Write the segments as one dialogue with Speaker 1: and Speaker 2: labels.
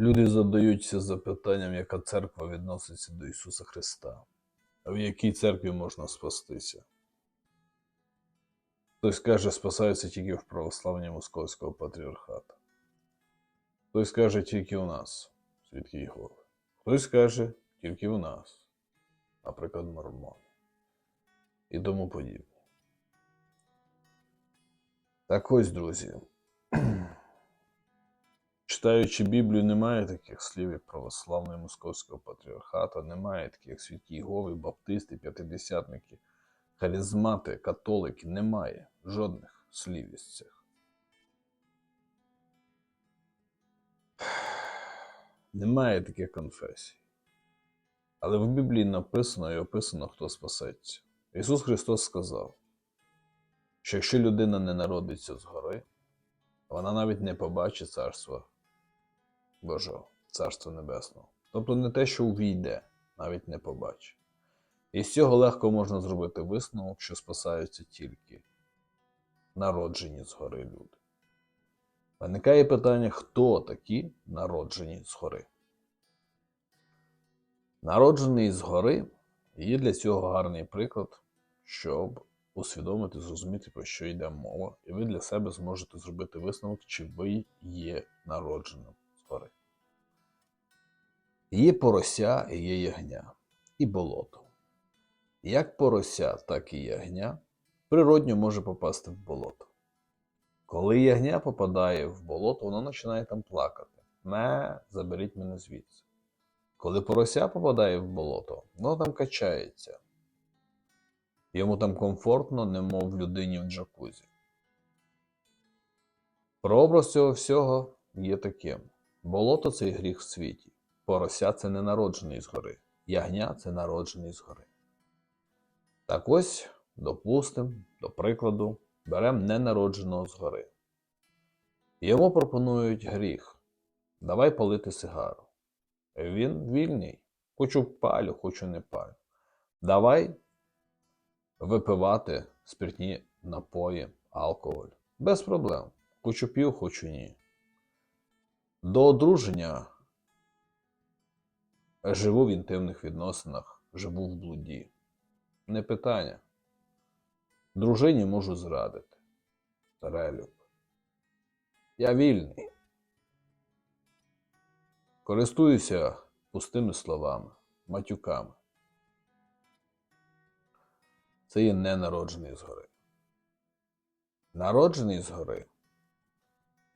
Speaker 1: Люди задаються запитанням, яка церква відноситься до Ісуса Христа, а в якій церкві можна спастися. Хтось каже, спасаються тільки в православні Московського патріархата. Хтось каже, тільки у нас, свідки Єгови. Хтось каже, тільки у нас, наприклад, мормони. І тому подібне. Так ось, друзі. Читаючи Біблію, немає таких слів, як православний московського патріархата, немає таких як святі Єгови, баптисти, п'ятидесятники, харизмати, католики. Немає жодних слів із цих. Немає таких конфесій. Але в Біблії написано і описано, хто спасеться. Ісус Христос сказав, що якщо людина не народиться згори, вона навіть не побачить царства Божого, царства Небесного. Тобто не те, що увійде, навіть не побачить. І з цього легко можна зробити висновок, що спасаються тільки народжені згори люди. Виникає питання, хто такі народжені згори? Народжений згори є для цього гарний приклад, щоб усвідомити, зрозуміти, про що йде мова, і ви для себе зможете зробити висновок, чи ви є народженим. Є порося і є ягня, і болото. Як порося, так і ягня природньо може попасти в болото. Коли ягня попадає в болото, воно починає там плакати. Ме, заберіть мене звідси. Коли порося попадає в болото, воно там качається. Йому там комфортно, немов людині в джакузі. Прообраз цього всього є таким: болото це гріх в світі, порося це не народжений згори, ягня це народжений згори. Так ось, допустимо, до прикладу, беремо ненародженого згори. Йому пропонують гріх. Давай палити сигару. Він вільний. Хочу палю, хочу не палю. Давай випивати спиртні напої, алкоголь. Без проблем. Хочу п'ю, хочу ні. До одруження живу в інтимних відносинах, живу в блуді. Не питання. Дружині можу зрадити. Перелюб. Я вільний. Користуюся пустими словами, матюками. Це є ненароджений згори. Народжений згори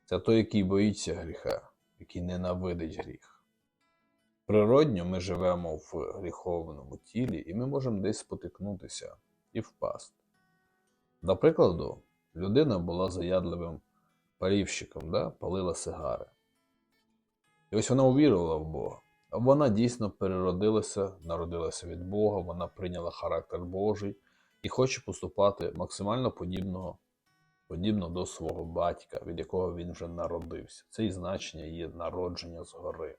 Speaker 1: це той, який боїться гріха, який ненавидить гріх. Природньо ми живемо в гріховному тілі, і ми можемо десь спотикнутися і впасти. До прикладу, людина була заядливим палівщиком, да? палила сигари. І ось вона увірувала в Бога. Вона дійсно переродилася, народилася від Бога, вона прийняла характер Божий і хоче поступати максимально подібного, подібно до свого батька, від якого він вже народився. Це і значення є народження згори.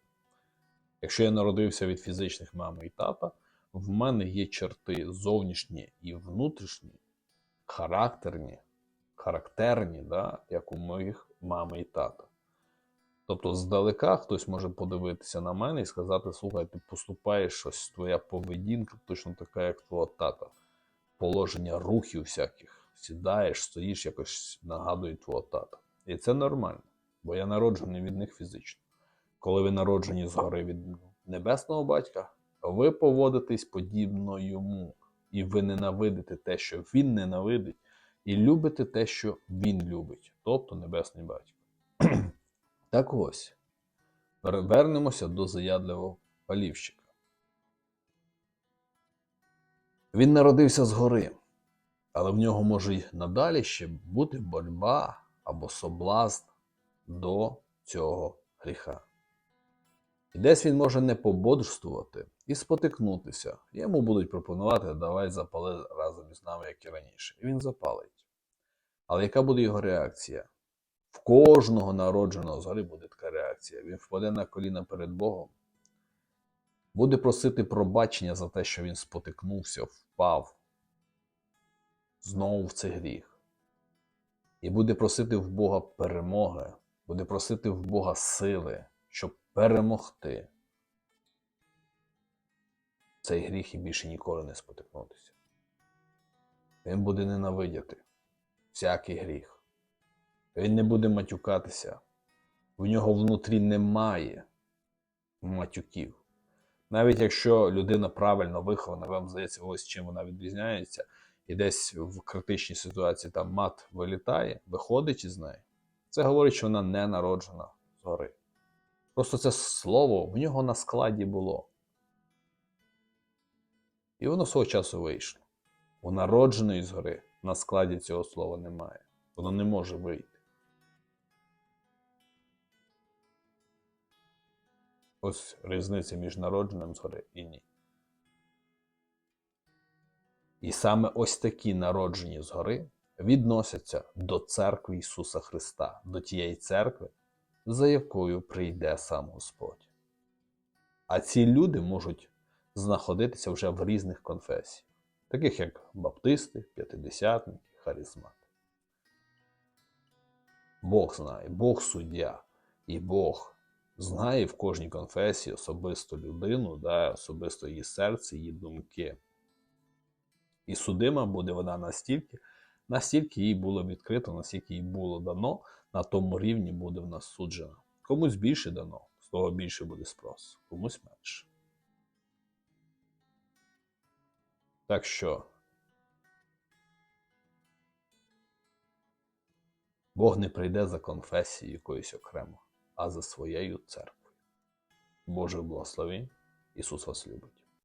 Speaker 1: Якщо я народився від фізичних мами і тата, в мене є черти зовнішні і внутрішні, характерні, характерні, да, як у моїх мами і тата. Тобто, здалека хтось може подивитися на мене і сказати: слухай, ти поступаєш щось, твоя поведінка точно така, як твого тата. Положення рухів всяких. Сідаєш, стоїш, якось нагадує твого тата. І це нормально, бо я народжений від них фізично. Коли ви народжені згори від небесного батька, ви поводитесь подібно йому, і ви ненавидите те, що він ненавидить, і любите те, що він любить, тобто небесний батько. Так ось, вернемося до заядливого палівщика. Він народився згори, але в нього може й надалі ще бути боротьба або соблазн до цього гріха. Десь він може не пободрствувати і спотикнутися. Йому будуть пропонувати, давай запали разом із нами, як і раніше. І він запалить. Але яка буде його реакція? В кожного народженого згори буде така реакція. Він впаде на коліна перед Богом, буде просити пробачення за те, що він спотикнувся, впав знову в цей гріх. І буде просити в Бога перемоги, буде просити в Бога сили, щоб перемогти цей гріх і більше ніколи не спотикнутися. Він буде ненавидіти всякий гріх. Він не буде матюкатися. В нього внутрі немає матюків. Навіть якщо людина правильно вихована, вам здається, ось чим вона відрізняється, і десь в критичній ситуації там мат вилітає, виходить із неї, це говорить, що вона не народжена згори. Просто це слово в нього на складі було. І воно свого часу вийшло. У народженої згори на складі цього слова немає. Воно не може вийти. Ось різниця між народженим згори і ні. І саме ось такі народжені згори відносяться до церкви Ісуса Христа, до тієї церкви, за якою прийде сам Господь. А ці люди можуть знаходитися вже в різних конфесіях, таких як баптисти, п'ятидесятники, харизмати. Бог знає, Бог суддя, і Бог знає в кожній конфесії особисто людину, да, особисто її серце, її думки. І судима буде вона настільки, настільки їй було відкрито, настільки їй було дано, на тому рівні буде вона суджена. Комусь більше дано, з того більше буде спрос, комусь менше. Так що Бог не прийде за конфесією якоюсь окремо, а за своєю церквою. Боже благословінь, Ісус вас любить.